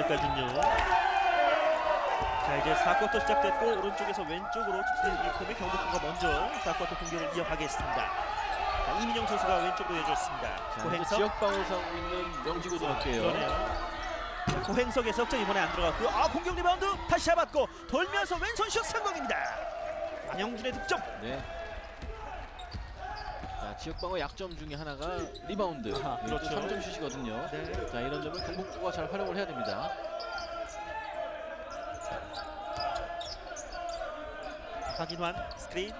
현재까지는요. 자 이제 4쿼터 시작됐고 오른쪽에서 왼쪽으로 짙은 유니폼의 경북부가 먼저 4쿼터 공격을 이어가겠습니다. 자, 이민영 선수가 왼쪽으로 내줬습니다. 자, 고행석 지역 하고 있는 명지고등학교예요. 자, 고행석의 석점 이번에 안 들어갔고요. 아 공격 리바운드 다시 잡았고 돌면서 왼손 슛 성공입니다. 안영준의 득점. 네. 자, 지역 방어 약점 중에 하나가 리바운드. 이것도 그렇죠. 3점 슛이거든요. 네. 자, 이런 점을 경북부가 잘 활용을 해야 됩니다. 박인환 스크린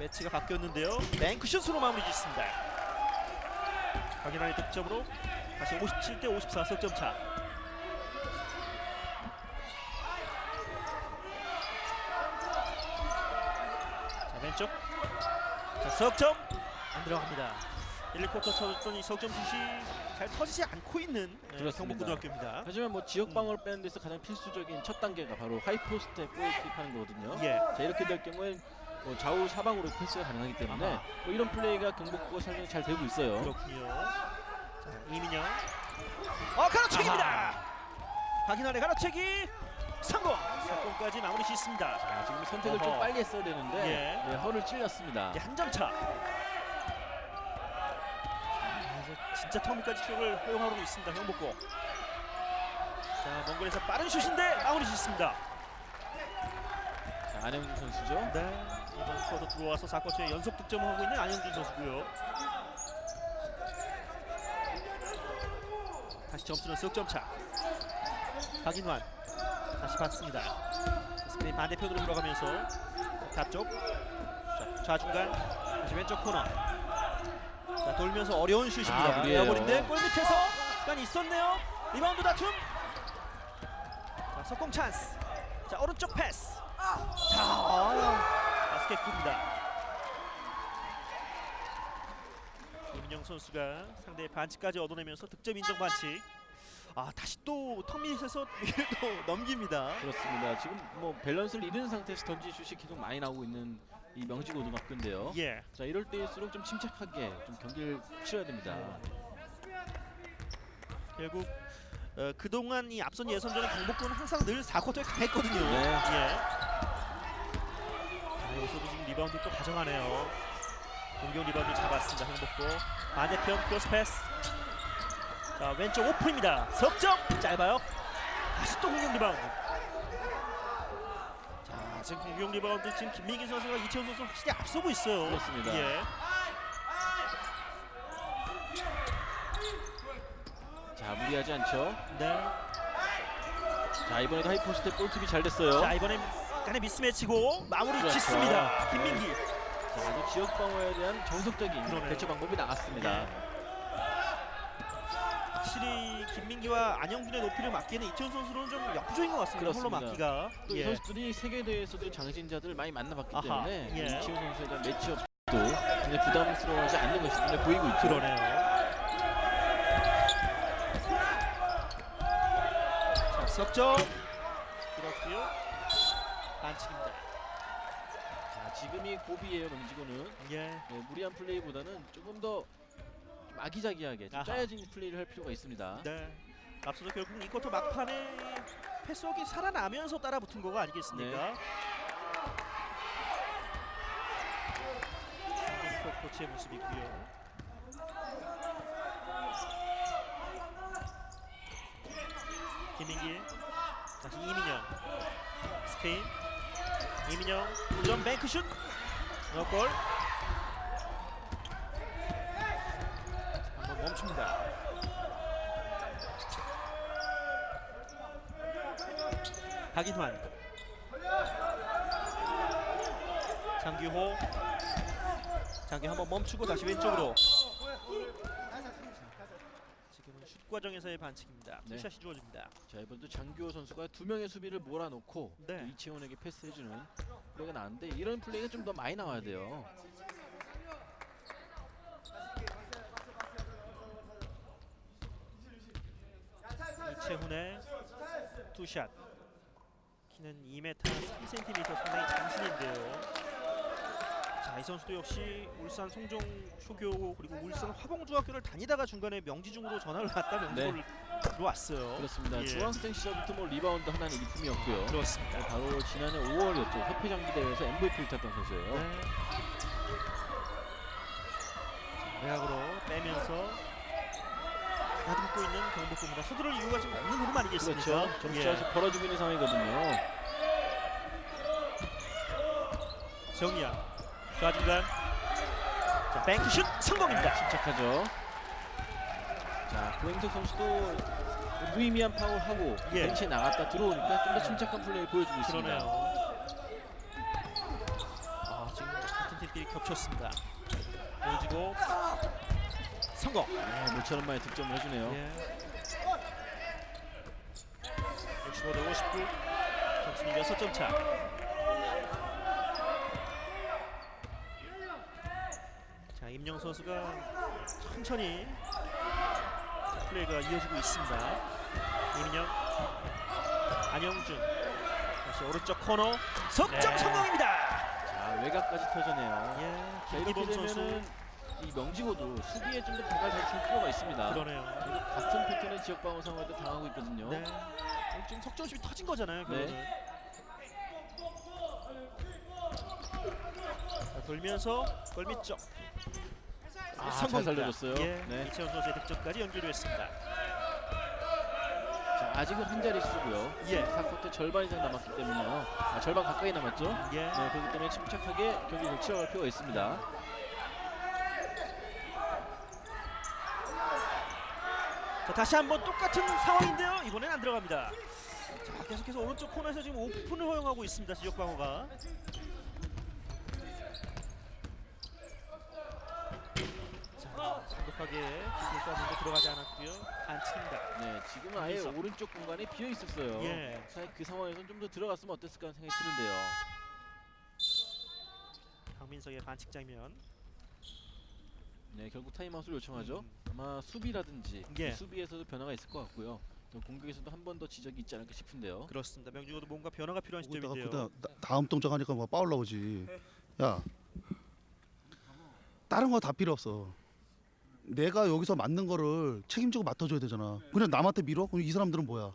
매치가 바뀌었는데요. 뱅크슛으로 마무리 짓습니다. 박인환의 득점으로 다시 57대 54 석점 차. 자 왼쪽 자 석점 안 들어갑니다. 1쿼터 쳐줬던 이 석점 슛이 잘 터지지 않고 있는 네, 그렇습니다. 경북고등학교입니다. 하지만 뭐 지역 방어를 빼는 데서 가장 필수적인 첫 단계가 바로 하이포스트에 볼을 투입하는 거거든요. 예. 자, 이렇게 될 경우엔 뭐 좌우 사방으로 패스가 가능하기 때문에 아하. 뭐 이런 플레이가 경북부가 상당히 잘 되고 있어요. 그렇군요. 자, 이민영. 어, 가로채기입니다. 박인환의 가로채기 성공. 사건까지 마무리 짓습니다. 자, 지금 선택을 어허. 좀 빨리 했어야 되는데 예. 네, 허를 찔렸습니다. 이제 한점 차. 자, 이제 진짜 터미까지 추격을 허용하고 있습니다. 경복고. 자, 먼 거리에서 빠른 슛인데 마무리 짓습니다. 자, 안영준 선수죠. 네. 이번 쿼터 들어와서 4쿼터에 연속 득점을 하고 있는 안영준 선수고요. 다시 점수는 석점 차. 박인환 다시 받습니다. 스크린 반대편으로 들어가면서 앞쪽 자, 좌중간 다시 왼쪽 코너. 자 돌면서 어려운 슛입니다. 아, 무리예요. 에어볼인데 골 밑에서 시간이 있었네요. 리바운드 다툼. 자 석공 찬스. 자 오른쪽 패스. 자 아, 바스켓입니다. 이민영 선수가 상대의 반칙까지 얻어내면서 득점 인정 반칙. 아 다시 또 턱밑에서 또 넘깁니다. 그렇습니다. 지금 뭐 밸런스를 잃은 상태에서 던진 슛이 계속 많이 나오고 있는 이 명지 고등학교인데요. 예. 자 이럴 때일수록 좀 침착하게 좀 경기를 치러야 됩니다. 결국 어, 그동안 이 앞선 예선전의 경복군은 항상 늘 4쿼터에 강했거든요. 네. 예. 자, 여기서도 지금 리바운드 또 가져가네요. 공격 리바운드 잡았습니다. 행복고 반대편 크로스 패스. 자 왼쪽 오픈입니다. 석점 짧아요. 다시 또 공격 리바운드. 자 지금 공격 리바운드 지금 김민기 선수가 이채훈 선수 확실히 앞서고 있어요. 그렇습니다. 예. 자 무리하지 않죠. 네. 자 이번에도 하이포스트 볼투비 잘 됐어요. 자 이번엔 약간의 미스매치고 마무리 그렇죠. 짓습니다. 김민기. 자, 아주 지역 방어에 대한 정석적인 그러네요. 대처 방법이 나왔습니다. 예. 확실히 김민기와 안영준의 높이를 막기에는 이태훈 선수는 좀 역부족인 것 같습니다. 홀로 그렇습니다. 막기가. 또이 예. 선수들이 세계 대회에서도 장신자들을 많이 만나봤기 아하, 때문에 예. 이치훈 선수에 대한 매치업도 굉장히 부담스러워하지 않는 것이 눈에 보이고 있죠. 그러네요. 자 석점 그렇고요. 반칙입니다. 자 지금이 고비예요 명지고는 예. 네, 무리한 플레이보다는 조금 더좀 아기자기하게 좀 아하. 짜여진 플레이를 할 필요가 있습니다. 네. 앞서도 결국 이 쿼터 막판에 패스워크 살아나면서 따라붙은 거가 아니겠습니까? 김민석 코치의 모습이고요. 김민기 다시 이민영 스페인 이민영 도전 뱅크슛 넣골 한번 멈춥니다. 박인환 장규호 장규 한번 멈추고 다시 왼쪽으로 지금은 슛 과정에서의 반칙입니다 네. 투샷이 주어집니다 자 이번도 장규호 선수가 두 명의 수비를 몰아놓고 네. 또 이채원에게 패스해주는 플레이가 나왔는데 이런 플레이가 좀 더 많이 나와야 돼요. 이채훈의 투샷 키는 2m 3cm 상당히 장신인데요 자 자, 이 선수도 역시 울산 송정 초교 그리고 울산 화봉중학교를 다니다가 중간에 명지중으로 전화를 갔다 명지로 들어왔어요. 그렇습니다. 예. 중학생 시절부터 뭐 리바운드 하나는 일품이었고요. 그렇습니다. 네, 바로 지난해 5월이었죠. 협회장기 대회에서 MVP를 탔던 선수예요. 네. 외곽으로 빼면서 다듬고 있는 경복구입니다. 서두를 이유가 지금 없는 흐름 아니겠습니까? 그렇죠. 점수차에서 벌어지고 있는 상황이거든요. 예. 정이야 좌중간 자, 뱅크슛 성공입니다. 침착하죠. 자, 고행석 선수도 무의미한 파울하고 예. 벤치에 나갔다 들어오니까 좀 더 침착한 플레이 보여주고 있습니다. 그러네요. 아 지금 같은 팀끼리 겹쳤습니다. 보여지고 성공. 네, 모처럼 만에 득점을 해주네요. 예. 65 대 59. 점수는 6점 차. 자 임영 선수가 천천히 플레이가 이어지고 있습니다. 이민영, 안영준 다시 오른쪽 코너 석점 네. 성공입니다. 자, 외곽까지 터져내요. 예, 자, 이렇게 김기범 선수 되면은 이 명지고도 수비에 좀 더 발을 잘줄 필요가 있습니다. 그러네요. 같은 패턴의 지역 방어 상황에도 당하고 있거든요. 네. 어, 지금 석점슛이 터진 거잖아요. 네. 자, 돌면서 골밑 쪽. 아, 성공입니다. 잘 살려줬어요. 예, 네. 이채원 선수의 득점까지 연결됐습니다. 자, 아직은 한 자리 수고요. 예. 4쿼터 절반 이상 남았기 때문에요. 아, 절반 가까이 남았죠. 예. 네, 그렇기 때문에 침착하게 경기를 치러갈 필요가 있습니다. 자, 다시 한번 똑같은 상황인데요. 이번엔 안 들어갑니다. 자, 계속해서 오른쪽 코너에서 지금 오픈을 허용하고 있습니다. 지역 방어가. 자, 성급하게 쐈는데 들어가지 않았고요. 반칙입니다. 네, 지금은 아예 여기서. 오른쪽 공간이 비어 있었어요. 예. 사실 그 상황에서는 좀더 들어갔으면 어땠을까 하는 생각이 드는데요. 강민석의 반칙 장면. 네, 결국 타임아웃을 요청하죠. 음. 아마 수비라든지 예. 그 수비에서도 변화가 있을 것 같고요. 또 공격에서도 한 번 더 지적이 있지 않을까 싶은데요. 그렇습니다. 명중호도 뭔가 변화가 필요한 거기다가 시점인데요. 그다 다- 다음 동작 하니까 뭐 파울 나오지. 야, 다른 거 다 필요 없어. 내가 여기서 맞는 거를 책임지고 맡아줘야 되잖아. 그냥 남한테 밀어? 그럼 이 사람들은 뭐야?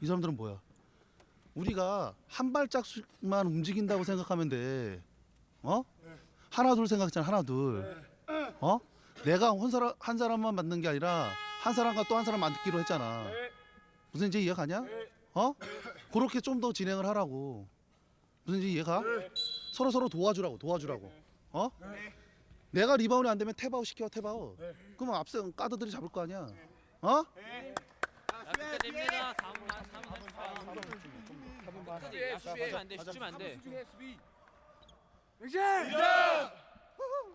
이 사람들은 뭐야? 우리가 한 발짝만 움직인다고 생각하면 돼. 어? 하나 둘 생각했잖아. 하나 둘. 어? 내가 한 사람 한 사람만 맞는 게 아니라 한 사람과 또 한 사람 맞기로 했잖아. 무슨 이제 이해 가냐? 어? 그렇게 좀 더 진행을 하라고. 무슨 이제 이해 가? 서로 서로 도와주라고 도와주라고. 어? 내가 리바운드 안 되면 태바오 시켜 태바오. 그럼 앞서 까드들이 잡을 거 아니야. 어? 됩니다. 4분 3분 주면 안 돼. 주면 안 돼.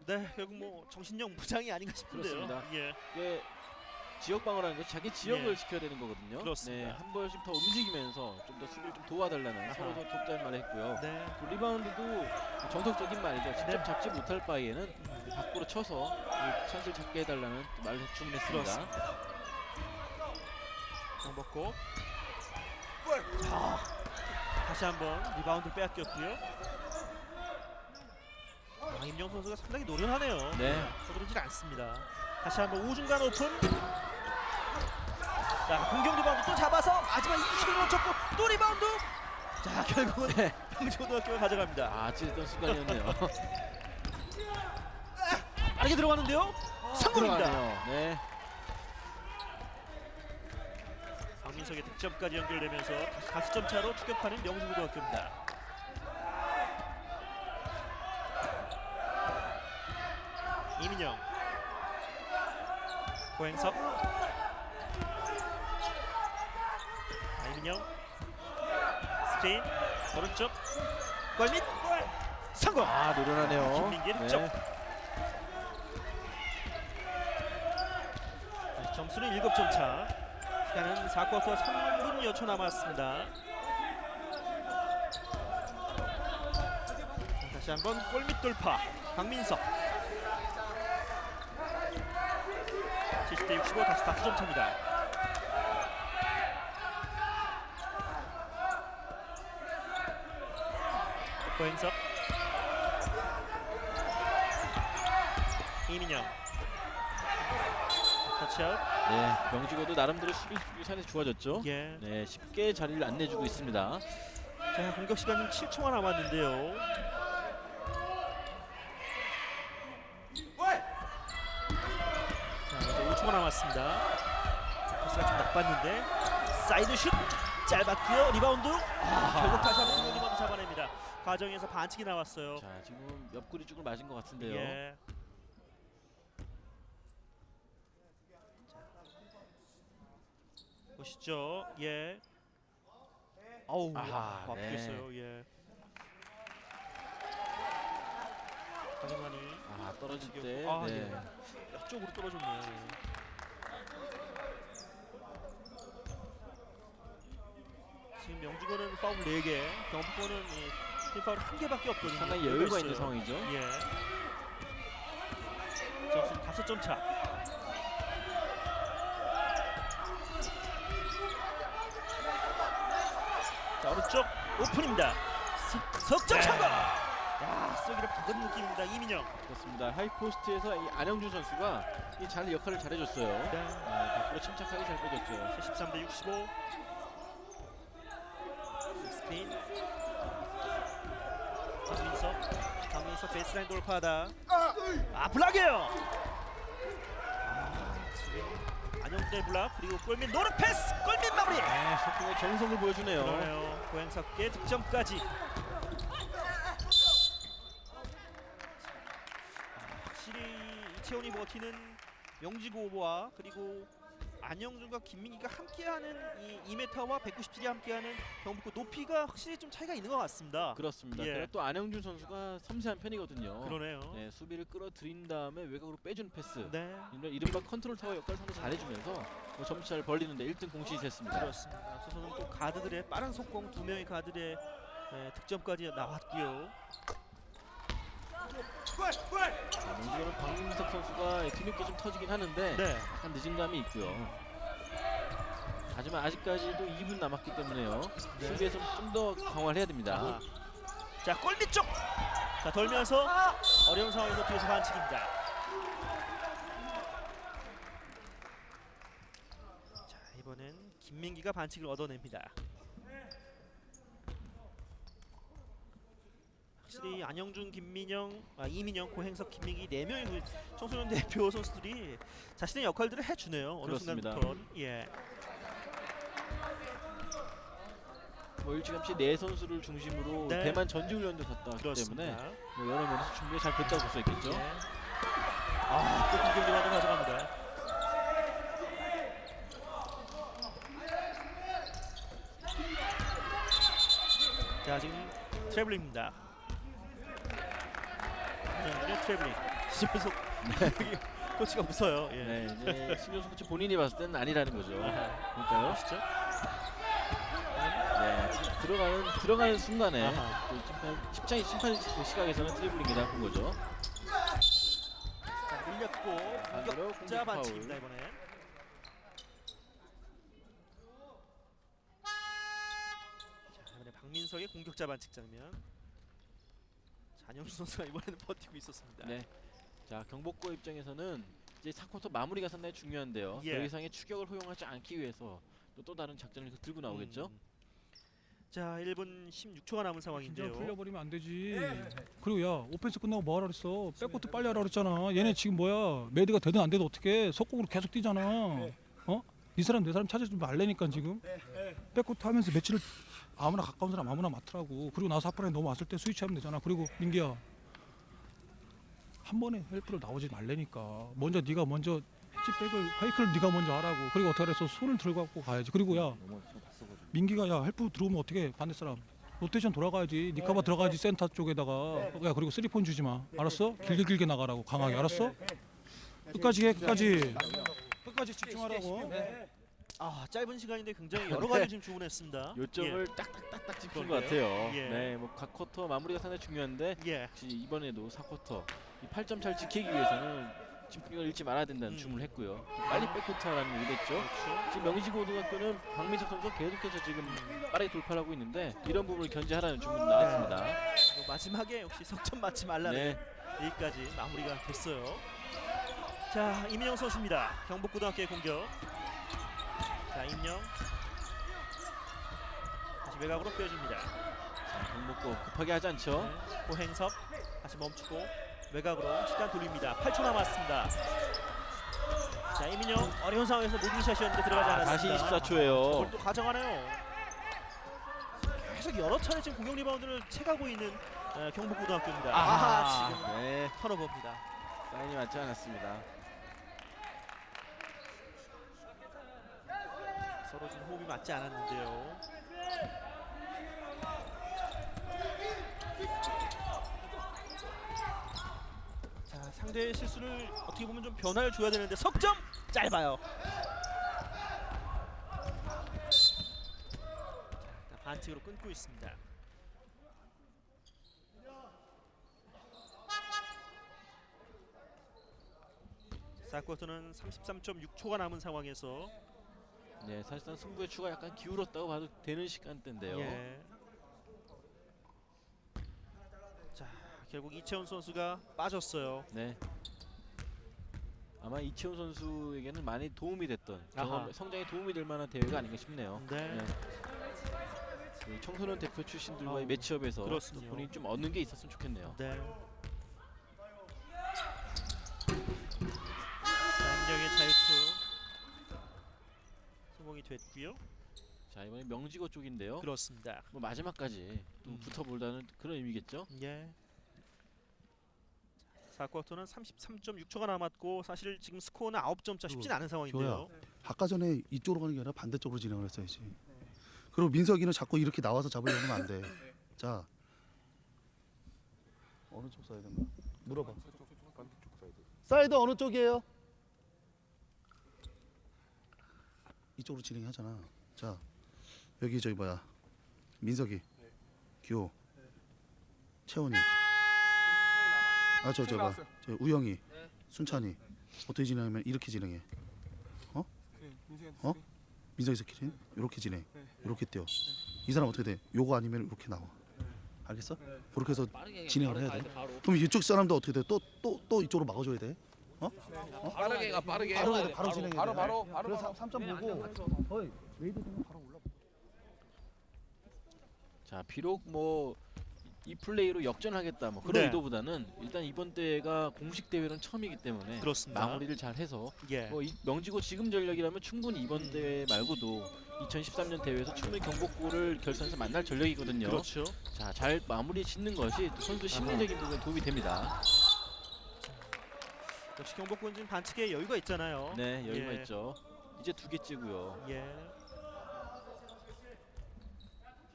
네, 결국 뭐 정신력 무장이 아닌가 싶은데요. 그렇습니다. 예. 이게 지역 방어라는 건 자기 지역을 예. 지켜야 되는 거거든요. 그렇습니다. 네, 한 번씩 더 움직이면서 좀 더 수비를 좀 도와달라는. 서로 서로 돕자는 말을 했고요. 네. 또 리바운드도 정석적인 말이죠. 직접 네. 잡지 못할 바에는 밖으로 쳐서 이 찬스를 잡게 해달라는 또 말을 주문했습니다. 정복고. 자, 다시 한번 리바운드 빼앗겼고요. 아, 임영 선수가 상당히 노련하네요. 네. 서두르질 않습니다. 다시 한번 우중간 오픈. 자, 공격 리바운드 또 잡아서 마지막 이기를 놓쳤고 또 리바운드. 자, 결국은 네. 평초등학교가 가져갑니다. 아, 찌릿한 순간이었네요. 빠르게 들어가는데요. 성공입니다. 들어가네요. 네. 박민석의 득점까지 연결되면서 다시 4점 차로 추격하는 명지고등학교입니다. 이민영, 고행석, 아, 이민영, 스크린 오른쪽 골밑 성공. 아, 노련하네요. 김민기 득점. 자, 점수는 7점 차. 시간은 4쿼터 3분 여 초 남았습니다. 자, 다시 한번 골밑 돌파. 강민석. 70대 65 다시 5점 차입니다. 고행석 이민영. 터치아웃. 네, 명지고도 나름대로 수비 상당히 좋아졌죠. 예. 네, 쉽게 자리를 안 내주고 있습니다. 자 공격 시간 7초가 남았는데요. 자 이제 5초가 남았습니다. 패스가 좀 나빴는데 사이드 슛 짧았고요. 리바운드. 아, 결국 다시 한번 리바운드 잡아냅니다. 과정에서 반칙이 나왔어요. 자, 지금 옆구리 쪽을 맞은 것 같은데요. 예. 자. 보시죠. 예. 아우, 아하, 아, 네. 아프겠어요. 예. 강인환이 아, 떨어질 때 아, 네. 예. 옆쪽으로 떨어졌네요. 예. 지금 명주고는 파울 4개, 경북고는 이팀 파울 1개밖에 없거든요. 상당히 여유가 있는. 상황이죠. 예. 점수는 다섯 점 차. 자 오른쪽 오픈입니다. 석- 석점 성공. 야 쏘기를 박은 느낌입니다. 이민영. 그렇습니다. 하이포스트에서 이 안영준 선수가 이 잘 역할을 잘해줬어요. 네. 네, 밖으로 침착하게 잘 빼줬죠. 13대 65. 스크린. 강민석. 강민석 베이스라인 돌파하다. 아 블락이에요. 아, 지금 안영준의 블락 그리고 골밑 노르 패스 골밑 마무리. 네, 소통의 정석을 보여주네요. 그러네요. 고양석계 득점까지. 버티는 명지고와 그리고 안영준과 김민기가 함께하는 이 2m와 197이 함께하는 경북고 높이가 확실히 좀 차이가 있는 것 같습니다. 그렇습니다. 예. 그리고 또 안영준 선수가 섬세한 편이거든요. 그러네요. 네, 수비를 끌어들인 다음에 외곽으로 빼주는 패스. 네. 이런 이른바 컨트롤 타워 역할을 상당히 잘해주면서 뭐 점수차를 벌리는데 1등 공신이 됐습니다. 그렇습니다. 앞서서는 또 가드들의 빠른 속공 두 명의 가드의 네, 득점까지 나왔고요. 자, 문제는 박민석 선수가 뒤늦게 좀 터지긴 하는데 네. 약간 늦은 감이 있고요. 하지만 아직까지도 2분 남았기 때문에요. 네. 수비에서 좀 더 강화를 해야 됩니다. 아. 자 골밑 쪽. 자 돌면서 어려운 상황에서 뒤에서 반칙입니다. 자 이번엔 김민기가 반칙을 얻어냅니다. 확실히 안영준, 김민영, 아, 이민영, 고행석, 김민기 네 명의 그 청소년 대표 선수들이 자신의 역할들을 해주네요. 어느 그렇습니다. 순간부터 예. 뭐 일찌감치 네 선수를 중심으로 네. 대만 전지훈련도 갔다 왔기 그렇습니다. 때문에 뭐 여러 면에서 준비가 잘 됐다고 볼 수 있겠죠. 예. 아, 또 공격 리바운드 가져갑니다. 자, 지금 트래블링입니다. 네, 트래블링. 시면서 여기 코치가 웃어요. 예. 네, 이제 신경수 코치 본인이 봤을 때는 아니라는 거죠. 아하. 그러니까요. 보시죠. 네, 들어가는 들어가는 순간에 아하. 또 심판 심판 그 시각에서는 트리블링이 나쁜 거죠. 자, 밀렸고 반대로 공격자 공격 반칙입니다 파울. 이번에. 자, 이번에 박민석의 공격자 반칙 장면. 잔영수 선수가 이번에는 버티고 있었습니다. 네. 자 경복고 입장에서는 이제 4쿼터 마무리가 상당히 중요한데요. 예. 더 이상의 추격을 허용하지 않기 위해서 또, 또 다른 작전을 들고 나오겠죠. 음. 자, 1분 16초가 남은 긴장 상황인데요. 풀려버리면 안 되지. 그리고 야 오펜스 끝나고 뭐 하라 그랬어? 백코트 빨리 하라 그랬잖아. 얘네 지금 뭐야? 메드가 되든 안 되든 어떻게? 속공으로 계속 뛰잖아. 어? 이 사람 내 사람 찾아주지 말래니까 지금. 백코트 하면서 매치를 아무나 가까운 사람 아무나 맡으라고. 그리고 나서 하프라인 넘어왔을 때 스위치하면 되잖아. 그리고 민기야 한 번에 헬프를 나오지 말래니까. 먼저 네가 먼저 헤지백을 페이크를 네가 먼저 하라고. 그리고 어떻게 해서 손을 들고 갖고 가야지. 그리고 야 민기가 야 헬프 들어오면 어떻게 반대 사람. 로테이션 돌아가야지. 니카바 들어가야지 센터 쪽에다가. 야 그리고 쓰리폰 주지 마. 알았어? 길게 길게 나가라고. 강하게. 알았어? 끝까지 해 끝까지. 끝까지 집중하라고 아, 짧은 시간인데 굉장히 여러 가지 지금 주문했습니다. 요점을 딱딱딱딱 짚은 것 그러게요. 같아요. 예. 네, 뭐 각 쿼터 마무리가 상당히 중요한데 예. 예. 역시 이번에도 4쿼터 이 8점 차를 지키기 위해서는 집중력을 잃지 말아야 된다는 음. 주문을 했고요. 빨리 백코트하라는 얘기겠죠. 그렇죠. 지금 명지고등학교는 박민석 선수 계속해서 지금 빠르게 돌파를 하고 있는데 이런 부분을 견제하라는 주문이 나왔습니다. 그리고 마지막에 역시 석점 맞지 말라는 네, 얘기까지 마무리가 됐어요. 자 이민영 선수입니다. 경북고등학교의 공격. 자 임영 다시 외곽으로 빼줍니다. 자, 경복고 급하게 하지 않죠. 네, 고행섭 다시 멈추고 외곽으로 시간 돌립니다. 8초 남았습니다. 자 이민영 어려운 상황에서 무빙샷이었는데 들어가지 아, 다시 않았습니다. 24초예요. 그걸 또 가져가네요. 계속 여러 차례 지금 공격 리바운드를 채가고 있는 어, 경북고등학교입니다. 아하, 지금 네, 턴오버입니다. 사인이 맞지 않았습니다. 서로 지금 호흡이 맞지 않았는데요. 자 상대의 실수를 어떻게 보면 좀 변화를 줘야 되는데 석점 짧아요. 자, 반칙으로 끊고 있습니다. 사쿼터는 33.6초가 남은 상황에서 네, 사실상 승부의 추가 약간 기울었다고 봐도 되는 시간대인데요. 예. 자 결국 이채원 선수가 빠졌어요. 네. 아마 이채훈 선수에게는 많이 도움이 됐던. 경험, 성장에 도움이 될 만한 대회가 아닌가 싶네요. 네. 그 청소년 대표 출신들과의 아우, 매치업에서. 본인이 좀 얻는 게 있었으면 좋겠네요. 네. 성공이 됐고요. 자 이번에 명지고 쪽인데요. 그렇습니다. 뭐 마지막까지 또 음. 붙어볼다는 그런 의미겠죠. 예. 4쿼터는 33.6초가 남았고 사실 지금 스코어는 9점 차 쉽진 않은 상황인데요. 아까 전에 이쪽으로 가는 게 아니라 반대쪽으로 진행을 했어야지. 그리고 민석이는 자꾸 이렇게 나와서 잡으려고 하면 안 돼. 자. 어느 쪽 사이드인가? 물어봐. 사이드 어느 쪽이에요? 이쪽으로 진행하잖아. 자. 여기 저기 뭐야? 민석이. 기호. 채원이. 아저저 우영이. 순찬이. 어떻게 진행하면 이렇게 진행해. 어? 민석이 스킬은 이렇게 진행. 이렇게 뛰어. 이 사람 어떻게 돼? 요거 아니면 이렇게 나와. 알겠어? 그렇게 해서 진행을 해야 돼. 그럼 이쪽 사람도 어떻게 돼? 또 또 또 이쪽으로 막아줘야 돼. 빠르게 가 빠르게. 바로 바로, 바로 진행해. 바로 바로 바로. 그래서 3점 보고. 어이 웨이드 되면 바로 올라. 자 비록 뭐 이 플레이로 역전하겠다 뭐 그런 네. 의도보다는 일단 이번 대회가 공식 대회는 처음이기 때문에 그렇습니다. 마무리를 잘 해서 예. 뭐 이 명지고 지금 전력이라면 충분히 이번 대회 말고도 2013년 대회에서 충분히 경복고를 결선에서 만날 전력이거든요. 그렇죠. 자 잘 마무리 짓는 것이 또 선수 심리적인 부분에 도움이 됩니다. 역시 경복군 지금 반칙에 여유가 있잖아요. 네 여유가 예. 있죠. 이제 두 개째고요. 예.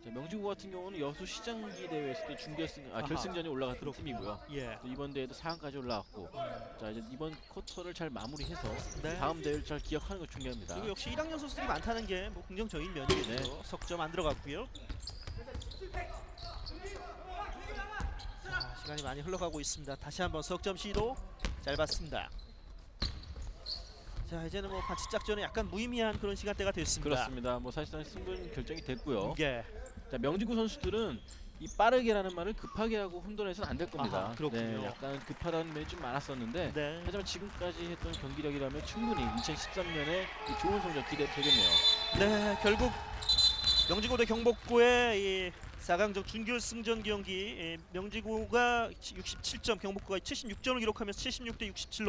자, 명지고 같은 경우는 여수 시장기 대회에서 도 준결승 아 아하. 결승전에 올라갔던. 팀이고요. 예. 또 이번 대회도 4강까지 올라왔고 자 이제 이번 쿼터를 잘 마무리해서 네. 다음 대회를 잘 기억하는 것 중요합니다. 그리고 역시 1학년 선수들이 많다는 게 뭐 긍정적인 면이겠죠. 석점 안 들어갔고요. 자, 시간이 많이 흘러가고 있습니다. 다시 한번 석점 시도 잘 봤습니다. 자 이제는 뭐 반칙 작전에 약간 무의미한 그런 시간대가 됐습니다. 그렇습니다. 뭐 사실상 승부는 결정이 됐고요. 예. 자 명지구 선수들은 이 빠르게라는 말을 급하게 하고 혼돈해서는 안 될 겁니다. 아하, 그렇군요. 네, 약간 급하다는 면이 좀 많았었는데 네. 하지만 지금까지 했던 경기력이라면 충분히 2013년에 좋은 성적 기대되겠네요. 네, 결국 명지고 대 경복고의 이 4강전 준결승전 경기 예, 명지고가 67점, 경복고가 76점을 기록하면서 76대 67로